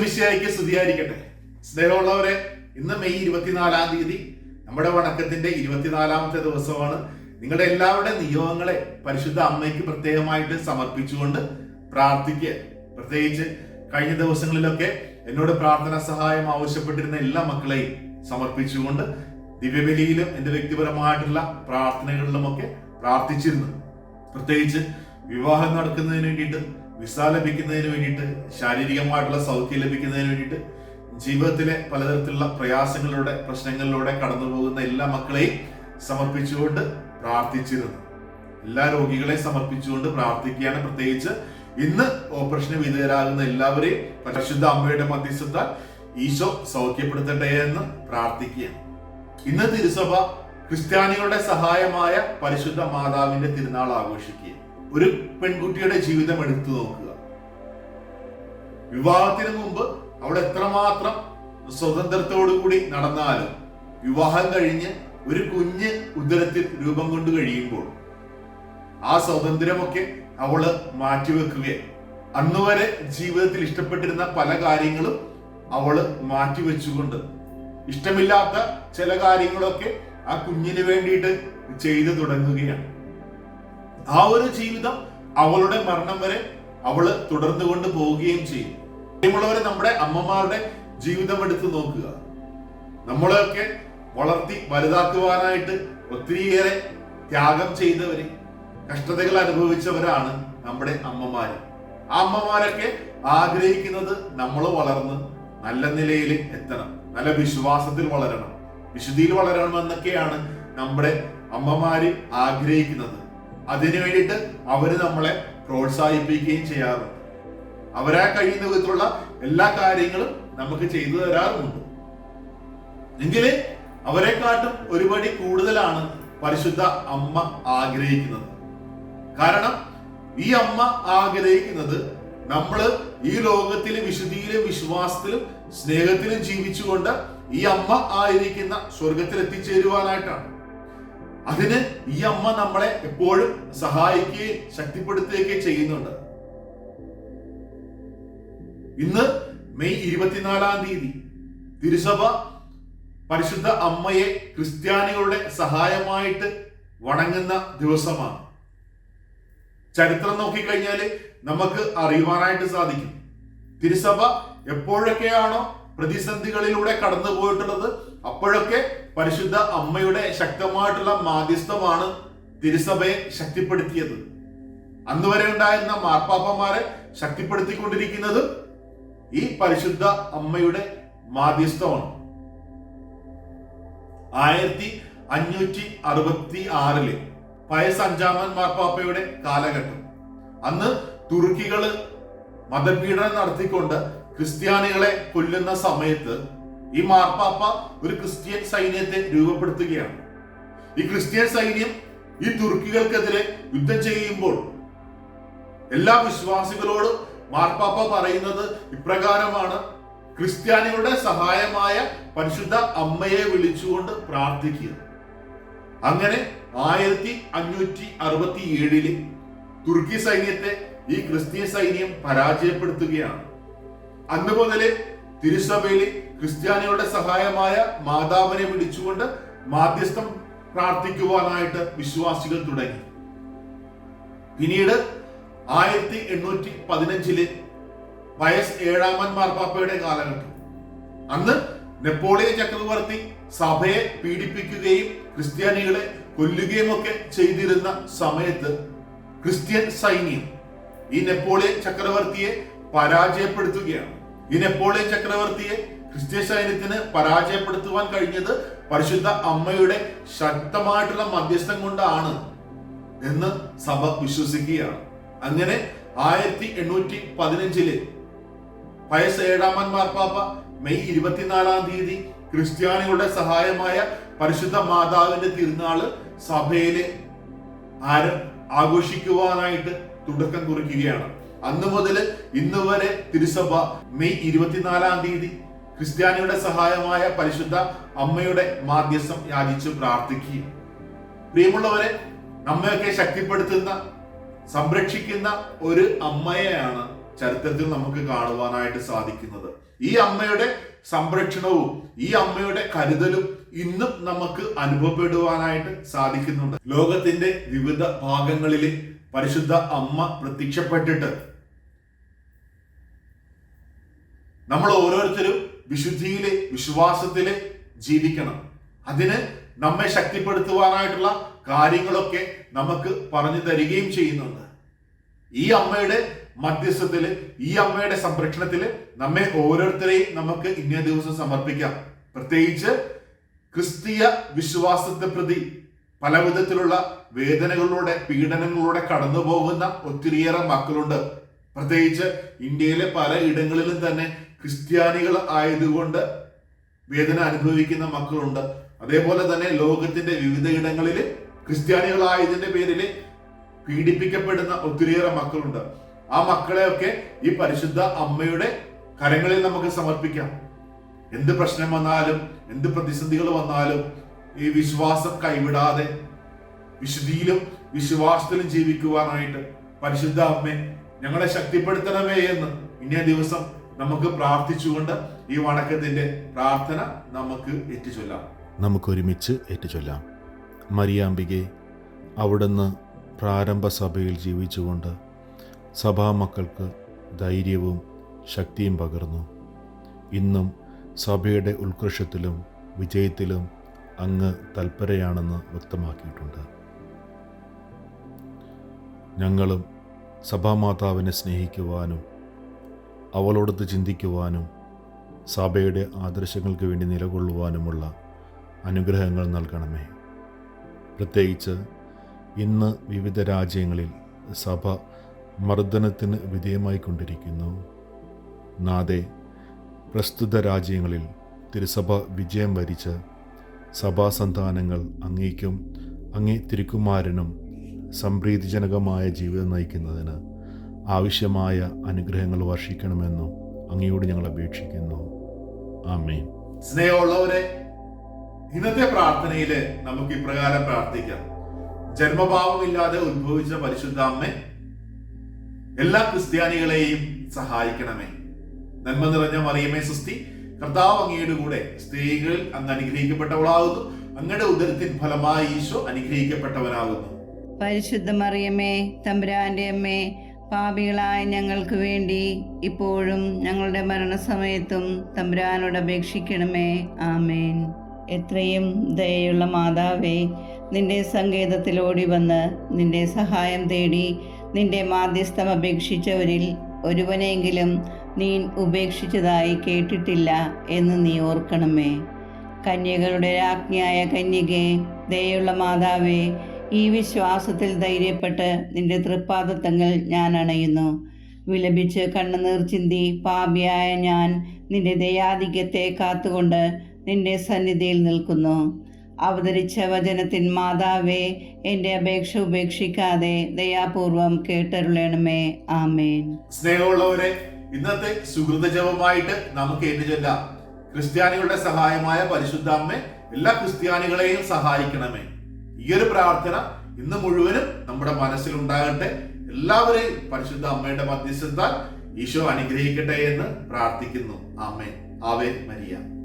ഈശോമിശിയായിക്ക് സ്തുതിയായിരിക്കട്ടെ. സ്നേഹമുള്ളവരെ ഇന്ന് മെയ് ഇരുപത്തിനാലാം തീയതി നമ്മുടെ വണക്കത്തിന്റെ ഇരുപത്തിനാലാമത്തെ ദിവസമാണ്. നിങ്ങളുടെ എല്ലാവരുടെ നിയോഗങ്ങളെ പരിശുദ്ധ അമ്മയ്ക്ക് പ്രത്യേകമായിട്ട് സമർപ്പിച്ചുകൊണ്ട് പ്രാർത്ഥിക്കുക. പ്രത്യേകിച്ച് കഴിഞ്ഞ ദിവസങ്ങളിലൊക്കെ എന്നോട് പ്രാർത്ഥന സഹായം ആവശ്യപ്പെട്ടിരുന്ന എല്ലാ മക്കളെയും സമർപ്പിച്ചുകൊണ്ട് ദിവ്യബലിയിലും എന്റെ വ്യക്തിപരമായിട്ടുള്ള പ്രാർത്ഥനകളിലുമൊക്കെ പ്രാർത്ഥിച്ചിരുന്നു. പ്രത്യേകിച്ച് വിവാഹം നടക്കുന്നതിന് വേണ്ടിയിട്ട് വിസ ലഭിക്കുന്നതിന് വേണ്ടിയിട്ട് ശാരീരികമായിട്ടുള്ള സൗഖ്യം ലഭിക്കുന്നതിന് വേണ്ടിയിട്ട് ജീവിതത്തിലെ പലതരത്തിലുള്ള പ്രയാസങ്ങളിലൂടെ പ്രശ്നങ്ങളിലൂടെ കടന്നു പോകുന്ന എല്ലാ മക്കളെയും സമർപ്പിച്ചുകൊണ്ട് പ്രാർത്ഥിച്ചിരുന്നു. എല്ലാ രോഗികളെയും സമർപ്പിച്ചുകൊണ്ട് പ്രാർത്ഥിക്കുകയാണ്. പ്രത്യേകിച്ച് ഇന്ന് ഓപ്പറേഷന് വിധേയരാകുന്ന എല്ലാവരെയും പരിശുദ്ധ അമ്മയുടെ മധ്യസ്ഥ ഈശോ സൗഖ്യപ്പെടുത്തട്ടെ എന്ന് പ്രാർത്ഥിക്കുകയാണ്. ഇന്ന് തിരുസഭ ക്രിസ്ത്യാനികളുടെ സഹായമായ പരിശുദ്ധ മാതാവിന്റെ തിരുനാൾ ആഘോഷിക്കുക ഒരു പെൺകുട്ടിയുടെ ജീവിതം എടുത്തു നോക്കുക. വിവാഹത്തിന് മുമ്പ് അവൾ എത്രമാത്രം സ്വതന്ത്രത്തോടുകൂടി നടന്നാലും വിവാഹം കഴിഞ്ഞ് ഒരു കുഞ്ഞ് ഉദരത്തിൽ രൂപം കൊണ്ട് കഴിയുമ്പോൾ ആ സ്വാതന്ത്ര്യമൊക്കെ അവൾ മാറ്റിവെക്കുകയും അന്നുവരെ ജീവിതത്തിൽ ഇഷ്ടപ്പെട്ടിരുന്ന പല കാര്യങ്ങളും അവൾ മാറ്റിവെച്ചുകൊണ്ട് ഇഷ്ടമില്ലാത്ത ചില കാര്യങ്ങളൊക്കെ ആ കുഞ്ഞിന് വേണ്ടിയിട്ട് ചെയ്തു തുടങ്ങുകയാണ്. ആ ഒരു ജീവിതം അവളുടെ മരണം വരെ അവൾ തുടർന്നു കൊണ്ട് പോവുകയും ചെയ്യും. പ്രിയമുള്ളവരെ നമ്മുടെ അമ്മമാരുടെ ജീവിതം എടുത്തു നോക്കുക. നമ്മളെയൊക്കെ വളർത്തി വലുതാക്കുവാനായിട്ട് ഒത്തിരിയേറെ ത്യാഗം ചെയ്തവര് കഷ്ടതകൾ അനുഭവിച്ചവരാണ് നമ്മുടെ അമ്മമാര്. ആ അമ്മമാരൊക്കെ ആഗ്രഹിക്കുന്നത് നമ്മൾ വളർന്ന് നല്ല നിലയിൽ എത്തണം. നല്ല വിശ്വാസത്തിൽ വളരണം. വിശുദ്ധിയിൽ വളരണം എന്നൊക്കെയാണ് നമ്മുടെ അമ്മമാര് ആഗ്രഹിക്കുന്നത്. അതിനു വേണ്ടിയിട്ട് അവർ നമ്മളെ പ്രോത്സാഹിപ്പിക്കുകയും ചെയ്യാറുണ്ട് അവരാ കഴിയുന്ന വിധത്തിലുള്ള എല്ലാ കാര്യങ്ങളും നമുക്ക് ചെയ്തു തരാറുമുണ്ട്. എങ്കിൽ അവരെക്കാട്ടും ഒരുപടി കൂടുതലാണ് പരിശുദ്ധ അമ്മ ആഗ്രഹിക്കുന്നത്. കാരണം ഈ അമ്മ ആഗ്രഹിക്കുന്നത് നമ്മൾ ഈ ലോകത്തിലെ വിശുദ്ധിയിലും വിശ്വാസത്തിലും സ്നേഹത്തിലും ജീവിച്ചുകൊണ്ട് ഈ അമ്മ ആയിരിക്കുന്ന സ്വർഗത്തിൽ എത്തിച്ചേരുവാനായിട്ടാണ് അതിന് ഈ അമ്മ നമ്മളെ എപ്പോഴും സഹായിക്കുകയും ശക്തിപ്പെടുത്തുകയൊക്കെ ചെയ്യുന്നുണ്ട്. ഇന്ന് മെയ് ഇരുപത്തിനാലാം തീയതി തിരുസഭ പരിശുദ്ധ അമ്മയെ ക്രിസ്ത്യാനികളുടെ സഹായമായിട്ട് വണങ്ങുന്ന ദിവസമാണ്. ചരിത്രം നോക്കിക്കഴിഞ്ഞാൽ നമുക്ക് അറിയുവാനായിട്ട് സാധിക്കും. തിരുസഭ എപ്പോഴൊക്കെയാണോ പ്രതിസന്ധികളിലൂടെ കടന്നു പോയിട്ടുള്ളത് അപ്പോഴൊക്കെ പരിശുദ്ധ അമ്മയുടെ ശക്തമായിട്ടുള്ള മാധ്യസ്ഥമാണ് തിരുസഭയെ ശക്തിപ്പെടുത്തിയത്. അന്ന് വരെ ഉണ്ടായിരുന്ന മാർപ്പാപ്പന്മാരെ ശക്തിപ്പെടുത്തിക്കൊണ്ടിരിക്കുന്നത് ഈ പരിശുദ്ധ അമ്മയുടെ മാധ്യസ്ഥമാണ്. ആയിരത്തി അഞ്ഞൂറ്റി അറുപത്തി ആറിൽ പയസ് അഞ്ചാമൻ മാർപ്പാപ്പയുടെ കാലഘട്ടം. അന്ന് തുർക്കികൾ മതപീഡനം നടത്തിക്കൊണ്ട് ക്രിസ്ത്യാനികളെ കൊല്ലുന്ന സമയത്ത് ഈ മാർപ്പാപ്പ ഒരു ക്രിസ്ത്യൻ സൈന്യത്തെ രൂപപ്പെടുത്തുകയാണ്. ഈ ക്രിസ്ത്യൻ സൈന്യം ഈ തുർക്കികൾക്കെതിരെ യുദ്ധം ചെയ്യുമ്പോൾ എല്ലാ വിശ്വാസികളോടും മാർപ്പാപ്പ പറയുന്നത് ഇപ്രകാരമാണ്. ക്രിസ്ത്യാനികളുടെ സഹായമായ പരിശുദ്ധ അമ്മയെ വിളിച്ചുകൊണ്ട് പ്രാർത്ഥിക്കുക. അങ്ങനെ ആയിരത്തി അഞ്ഞൂറ്റി അറുപത്തി ഏഴിൽ തുർക്കി സൈന്യത്തെ ഈ ക്രിസ്ത്യൻ സൈന്യം പരാജയപ്പെടുത്തുകയാണ്. അന്ന് മുതൽ തിരുസഭയിൽ ക്രിസ്ത്യാനികളുടെ സഹായമായ മാതാവിനെ വിളിച്ചുകൊണ്ട് മാധ്യസ്ഥം പ്രാർത്ഥിക്കുവാനായിട്ട് വിശ്വാസികൾ തുടങ്ങി. പിന്നീട് ആയിരത്തി എണ്ണൂറ്റി പതിനഞ്ചിൽ വയസ് ഏഴാമൻ മാർപ്പാപ്പയുടെ കാലഘട്ടം. അന്ന് നെപ്പോളിയൻ ചക്രവർത്തി സഭയെ പീഡിപ്പിക്കുകയും ക്രിസ്ത്യാനികളെ കൊല്ലുകയും ഒക്കെ ചെയ്തിരുന്ന സമയത്ത് ക്രിസ്ത്യൻ സൈന്യം ഈ നെപ്പോളിയൻ ചക്രവർത്തിയെ പരാജയപ്പെടുത്തുകയാണ്. ഈ നെപ്പോളിയൻ ചക്രവർത്തിയെ ക്രിസ്ത്യൻ സൈന്യത്തിന് പരാജയപ്പെടുത്തുവാൻ കഴിഞ്ഞത് പരിശുദ്ധ അമ്മയുടെ ശക്തമായിട്ടുള്ള മധ്യസ്ഥം കൊണ്ടാണ് എന്ന് സഭ വിശ്വസിക്കുകയാണ്. അങ്ങനെ ആയിരത്തി എണ്ണൂറ്റി പതിനഞ്ചിൽ പയസ് ഏഴാമൻ മാർപ്പാപ്പ മെയ് ഇരുപത്തിനാലാം തീയതി ക്രിസ്ത്യാനികളുടെ സഹായമായ പരിശുദ്ധ മാതാവിന്റെ തിരുനാൾ സഭയിലെ ആരം ആഘോഷിക്കുവാനായിട്ട് തുടക്കം കുറിക്കുകയാണ്. അന്ന് മുതൽ ഇന്ന് വരെ തിരുസഭ മെയ് ഇരുപത്തിനാലാം തീയതി ക്രിസ്ത്യാനിയുടെ സഹായമായ പരിശുദ്ധ അമ്മയുടെ മാധ്യസ്ഥം യാചിച്ച് പ്രാർത്ഥിക്കുക. പ്രിയമുള്ളവരെ നമ്മയൊക്കെ ശക്തിപ്പെടുത്തുന്ന സംരക്ഷിക്കുന്ന ഒരു അമ്മയെയാണ് ചരിത്രത്തിൽ നമുക്ക് കാണുവാനായിട്ട് സാധിക്കുന്നത്. ഈ അമ്മയുടെ സംരക്ഷണവും ഈ അമ്മയുടെ കരുതലും ഇന്നും നമുക്ക് അനുഭവപ്പെടുവാനായിട്ട് സാധിക്കുന്നുണ്ട്. ലോകത്തിന്റെ വിവിധ ഭാഗങ്ങളിൽ പരിശുദ്ധ അമ്മ പ്രത്യക്ഷപ്പെട്ടിട്ട് നമ്മൾ ഓരോരുത്തരും വിശുദ്ധിയിലെ വിശ്വാസത്തിലെ ജീവിക്കണം. അതിന് നമ്മെ ശക്തിപ്പെടുത്തുവാനായിട്ടുള്ള കാര്യങ്ങളൊക്കെ നമുക്ക് പറഞ്ഞു തരികയും ചെയ്യുന്നുണ്ട്. ഈ അമ്മയുടെ മധ്യസ്ഥത്തിൽ ഈ അമ്മയുടെ സംരക്ഷണത്തിൽ നമ്മെ ഓരോരുത്തരെയും നമുക്ക് ഇന്നേ ദിവസം സമർപ്പിക്കാം. പ്രത്യേകിച്ച് ക്രിസ്തീയ വിശ്വാസത്തെ പ്രതി പല വിധത്തിലുള്ള വേദനകളിലൂടെ പീഡനങ്ങളിലൂടെ കടന്നു പോകുന്ന ഒത്തിരിയേറെ മക്കളുണ്ട്. പ്രത്യേകിച്ച് ഇന്ത്യയിലെ പല ഇടങ്ങളിലും തന്നെ ക്രിസ്ത്യാനികൾ ആയതുകൊണ്ട് വേദന അനുഭവിക്കുന്ന മക്കളുണ്ട്. അതേപോലെ തന്നെ ലോകത്തിന്റെ വിവിധ ഇടങ്ങളിൽ ക്രിസ്ത്യാനികളായതിന്റെ പേരിൽ പീഡിപ്പിക്കപ്പെടുന്ന ഒത്തിരിയേറെ മക്കളുണ്ട്. ആ മക്കളെയൊക്കെ ഈ പരിശുദ്ധ അമ്മയുടെ കരങ്ങളിൽ നമുക്ക് സമർപ്പിക്കാം. എന്ത് പ്രശ്നം വന്നാലും എന്ത് പ്രതിസന്ധികൾ വന്നാലും ഈ വിശ്വാസം കൈവിടാതെ വിശുദ്ധിയിലും വിശ്വാസത്തിലും ജീവിക്കുവാനായിട്ട് പരിശുദ്ധ അമ്മേ ഞങ്ങളെ ശക്തിപ്പെടുത്തണമേ എന്ന് ഇന്നേ ദിവസം നമുക്ക് പ്രാർത്ഥിച്ചുകൊണ്ട് ഈ വണക്കത്തിന്റെ പ്രാർത്ഥന നമുക്ക് ഏറ്റുചൊല്ലാം. നമുക്കൊരുമിച്ച് ഏറ്റുചൊല്ലാം. മരിയാമ്പികെ അവിടുന്ന് പ്രാരംഭ സഭയിൽ ജീവിച്ചുകൊണ്ട് സഭാമക്കൾക്ക് ധൈര്യവും ശക്തിയും പകർന്നു. ഇന്നും സഭയുടെ ഉത്കർഷത്തിലും വിജയത്തിലും അങ്ങ് തൽപരയാണെന്ന് വ്യക്തമാക്കിയിട്ടുണ്ട്. ഞങ്ങളും സഭാമാതാവിനെ സ്നേഹിക്കുവാനും അവളോടൊത്ത് ചിന്തിക്കുവാനും സഭയുടെ ആദർശങ്ങൾക്ക് വേണ്ടി നിലകൊള്ളുവാനുമുള്ള അനുഗ്രഹങ്ങൾ നൽകണമേ. പ്രത്യേകിച്ച് ഇന്ന് വിവിധ രാജ്യങ്ങളിൽ സഭ മർദ്ദനത്തിന് വിധേയമായിക്കൊണ്ടിരിക്കുന്നു. നാദെ പ്രസ്തുത രാജ്യങ്ങളിൽ തിരുസഭ വിജയം വരിച്ച് സഭാസന്താനങ്ങൾ അങ്ങേക്കും അങ്ങേ തിരുക്കുമാരനും സംപ്രീതിജനകമായ ജീവിതം നയിക്കുന്നതിന് ആവശ്യമായ അനുഗ്രഹങ്ങൾ വർഷിക്കണമെന്നും അങ്ങയോട് ഞങ്ങൾ അപേക്ഷിക്കുന്നു. ആമേൻ. സ്നേഹമുള്ളവരെ ഇന്നത്തെ പ്രാർത്ഥനയിൽ നമുക്ക് ഇപ്രകാരം പ്രാർത്ഥിക്കാം. ജന്മഭാവമില്ലാതെ ഉത്ഭവിച്ച പരിശുദ്ധ അമ്മ എല്ലാ ക്രിസ്ത്യാനികളെയും സഹായിക്കണമേ. നന്മ നിറഞ്ഞ മറിയമേ സുസ്തി കർത്താവ് അങ്ങയുടെ കൂടെ സ്ത്രീകൾ അങ്ങ് അനുഗ്രഹിക്കപ്പെട്ടവളാകുന്നു അങ്ങയുടെ ഉദരത്തിൻ ഫലമായി ഈശോ അനുഗ്രഹിക്കപ്പെട്ടവനാകുന്നു. പരിശുദ്ധ മറിയമ്മേ തമ്പുരാന്റെ അമ്മേ പാപികളായ ഞങ്ങൾക്ക് വേണ്ടി ഇപ്പോഴും ഞങ്ങളുടെ മരണസമയത്തും തമ്പുരാനോട് അപേക്ഷിക്കണമേ. ആമേൻ. എത്രയും ദയയുള്ള മാതാവേ നിന്റെ സങ്കേതത്തിൽ ഓടി വന്ന് നിന്റെ സഹായം തേടി നിന്റെ മാധ്യസ്ഥം അപേക്ഷിച്ചവരിൽ ഒരുവനെങ്കിലും നീ ഉപേക്ഷിച്ചതായി കേട്ടിട്ടില്ല എന്ന് നീ ഓർക്കണമേ. കന്യകളുടെ രാജ്ഞിയായ കന്യകെ ദയുള്ള മാതാവേ ഈ വിശ്വാസത്തിൽ ധൈര്യപ്പെട്ട് നിന്റെ തൃപ്പാദത്തങ്ങൾ ഞാൻ അണയുന്നു. വിലപിച്ച് കണ്ണുനീർ ചിന്തി പാപിയായ ഞാൻ നിന്റെ ദയാധിക്യത്തെ കാത്തുകൊണ്ട് നിന്റെ സന്നിധിയിൽ നിൽക്കുന്നു. അവതരിച്ച വചനത്തിൻ മാതാവേ എന്റെ അപേക്ഷ ഉപേക്ഷിക്കാതെ ദയാപൂർവം കേട്ടരുളണമേ. ആമേൻ. സ്നേഹമുള്ളവരെ ഇന്നത്തെ സുഹൃത ജപമായിട്ട് നമുക്ക് ഏറ്റുചൊല്ലാം ക്രിസ്ത്യാനികളുടെ സഹായമായ പരിശുദ്ധ അമ്മ എല്ലാ ക്രിസ്ത്യാനികളെയും സഹായിക്കണമേ. ഈ ഒരു പ്രാർത്ഥന ഇന്ന് മുഴുവനും നമ്മുടെ മനസ്സിൽ ഉണ്ടാകട്ടെ എല്ലാവരെയും പരിശുദ്ധ അമ്മയുടെ മധ്യസ്ഥത്താൽ ഈശോ അനുഗ്രഹിക്കട്ടെ എന്ന് പ്രാർത്ഥിക്കുന്നു. ആമേ ആവേ മരിയ.